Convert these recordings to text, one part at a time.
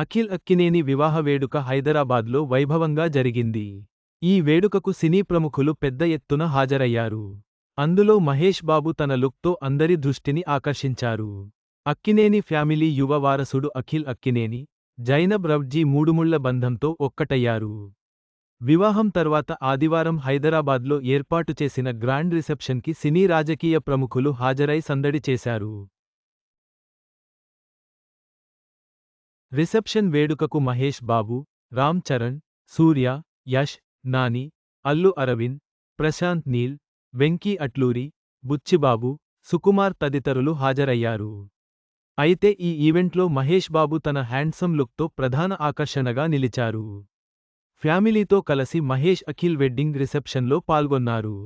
అఖిల్ అక్కినేని వివాహ వేడుక హైదరాబాద్లో వైభవంగా జరిగింది. ఈ వేడుకకు సినీ ప్రముఖులు పెద్ద ఎత్తున హాజరయ్యారు. అందులో మహేష్ బాబు తన లుక్తో అందరి దృష్టిని ఆకర్షించారు. అక్కినేని ఫ్యామిలీ యువ వారసుడు అఖిల్ అక్కినేని జైనబ్ రవ్జీ మూడుముళ్ళ బంధంతో ఒక్కటయ్యారు. వివాహం తర్వాత ఆదివారం హైదరాబాద్లో ఏర్పాటు చేసిన గ్రాండ్ రిసెప్షన్కి సినీ రాజకీయ ప్రముఖులు హాజరై సందడి చేశారు. రిసెప్షన్ వేడుకకు మహేష్ బాబు రామ్ చరణ్ సూర్య యష్ నాని అల్లు అరవింద్ ప్రశాంత్ నీల్ వెంకీ అట్లూరి బుచ్చిబాబు సుకుమార్ తదితరులు హాజరయ్యారు. అయితే ఈ ఈవెంట్లో మహేష్ బాబు తన హ్యాండ్సమ్ లుక్తో ప్రధాన ఆకర్షణగా నిలిచారు. ఫ్యామిలీతో కలసి మహేష్ అఖిల్ వెడ్డింగ్ రిసెప్షన్లో పాల్గొన్నారు.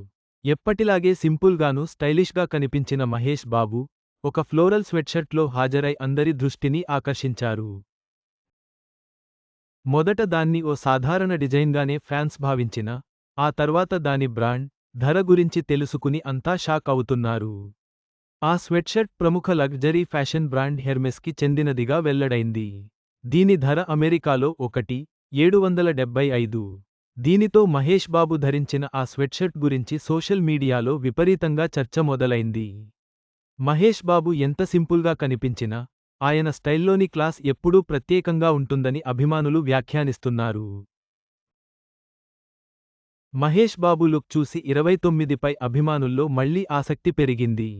ఎప్పటిలాగే సింపుల్గానూ స్టైలిష్గా కనిపించిన మహేష్ బాబు ఒక ఫ్లోరల్ స్వెట్షర్ట్లో హాజరై అందరి దృష్టిని ఆకర్షించారు. మొదట దాన్ని ఓ సాధారణ డిజైన్గానే ఫ్యాన్స్ భావించిన ఆ తర్వాత దాని బ్రాండ్ ధర గురించి తెలుసుకుని అంతా షాక్ అవుతున్నారు. ఆ స్వెట్షర్ట్ ప్రముఖ లగ్జరీ ఫ్యాషన్ బ్రాండ్ హెర్మెస్కి చెందినదిగా వెల్లడైంది. దీని ధర అమెరికాలో ఒకటి ఏడు వందల డెబ్బై ఐదు. దీనితో మహేష్ బాబు ధరించిన ఆ స్వెట్షర్ట్ గురించి సోషల్ మీడియాలో విపరీతంగా చర్చ మొదలైంది. మహేష్ బాబు ఎంత సింపుల్గా కనిపించినా ఆయన స్టైల్లోని క్లాస్ ఎప్పుడూ ప్రత్యేకంగా ఉంటుందని అభిమానులు వ్యాఖ్యానిస్తున్నారు. మహేష్ బాబు లుక్ చూసి ఇరవై తొమ్మిదిపై అభిమానుల్లో మళ్ళీ ఆసక్తి పెరిగింది.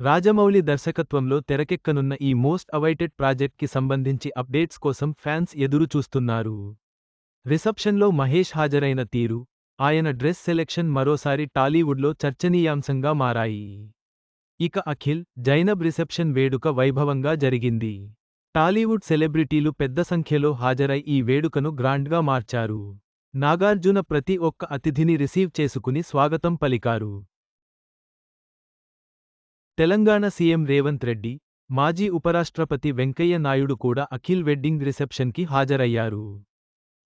రాజమౌళి దర్శకత్వంలో తెరకెక్కనున్న ఈ మోస్ట్ అవైటెడ్ ప్రాజెక్ట్కి సంబంధించి అప్డేట్స్ కోసం ఫ్యాన్స్ ఎదురు చూస్తున్నారు. రిసెప్షన్లో మహేష్ హాజరైన తీరు ఆయన డ్రెస్ సెలెక్షన్ మరోసారి టాలీవుడ్లో చర్చనీయాంశంగా మారాయి. ఇక అఖిల్ జైనబ్ రిసెప్షన్ వేడుక వైభవంగా జరిగింది. టాలీవుడ్ సెలబ్రిటీలు పెద్ద సంఖ్యలో హాజరై ఈ వేడుకను గ్రాండ్గా మార్చారు. నాగార్జున ప్రతి ఒక్క అతిథిని రిసీవ్ చేసుకుని స్వాగతం పలికారు. తెలంగాణ సీఎం రేవంత్ రెడ్డి మాజీ ఉపరాష్ట్రపతి వెంకయ్య నాయుడు కూడా అఖిల్ వెడ్డింగ్ రిసెప్షన్కి హాజరయ్యారు.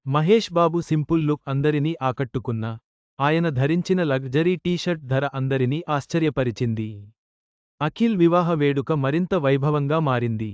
మహేష్ బాబు సింపుల్ లుక్ అందరినీ ఆకట్టుకున్న ఆయన ధరించిన లగ్జరీ టీషర్ట్ ధర అందరినీ ఆశ్చర్యపరిచింది. అఖిల్ వివాహ వేడుక మరింత వైభవంగా మారింది.